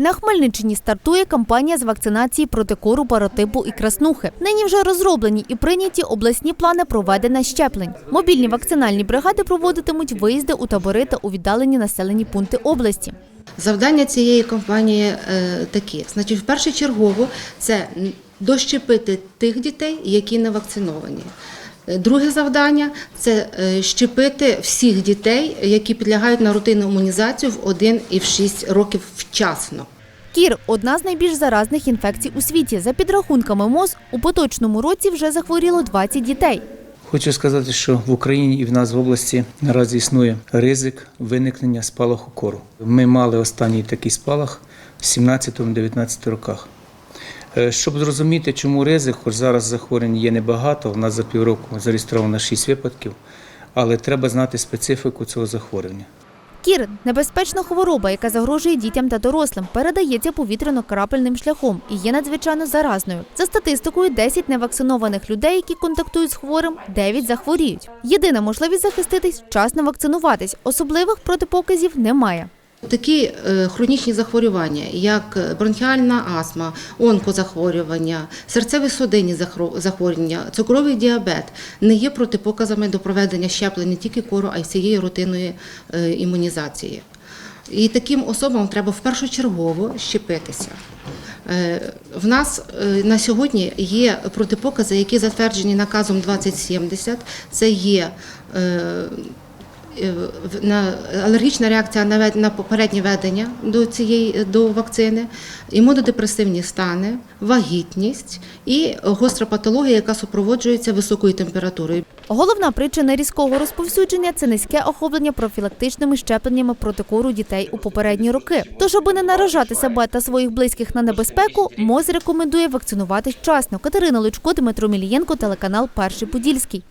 На Хмельниччині стартує кампанія з вакцинації проти кору, паротипу і краснухи. Нині вже розроблені і прийняті обласні плани проведення щеплень. Мобільні вакцинальні бригади проводитимуть виїзди у табори та у віддалені населені пункти області. Завдання цієї кампанії е, такі: значить, в першу чергу це дощепити тих дітей, які не вакциновані. Е, Друге завдання це е, щепити всіх дітей, які підлягають на рутинну імунізацію в 1 і в 6 років вчасно. Кір одна з найбільш заразних інфекцій у світі. За підрахунками МОЗ, у поточному році вже захворіло 20 дітей. Хочу сказати, що в Україні і в нас в області наразі існує ризик виникнення спалаху кору. Ми мали останній такий спалах в 17-19 роках. Е, Щоб зрозуміти, чому ризик, хоч зараз захворювань є небагато, в нас за півроку зареєстровано 6 випадків, але треба знати специфіку цього захворювання. Кір небезпечна хвороба, яка загрожує дітям та дорослим, передається повітряно-крапельним шляхом і є надзвичайно заразною. За статистикою, 10 невакцинованих людей, які контактують з хворим, 9 захворіють. Єдина можливість захиститись вчасно вакцинуватись. Особливих протипоказів немає. Такі е, хронічні захворювання, як бронхіальна астма, онкозахворювання, серцево-судинні захворювання, цукровий діабет не є протипоказами до проведення щеплень тільки кору, а й всієї рутинної е, імунізації. І таким особам треба впершочергово щепитися. Е, В нас е, на сьогодні є протипокази, які затверджені наказом 2070. Це є е, е, в- на алергічна реакція на на попереднє ведення до цієї до вакцини, імунодепресивні стани, вагітність і гостра патологія, яка супроводжується високою температурою. Головна причина різкого розповсюдження це низьке охоплення профілактичними щепленнями проти кору дітей у попередні роки. Тож, аби не наражати себе та своїх близьких на небезпеку, МОЗ рекомендує вакцинуватись вчасно. Катерина Лучко, Дмитро Мілієнко, телеканал Перший Подільський.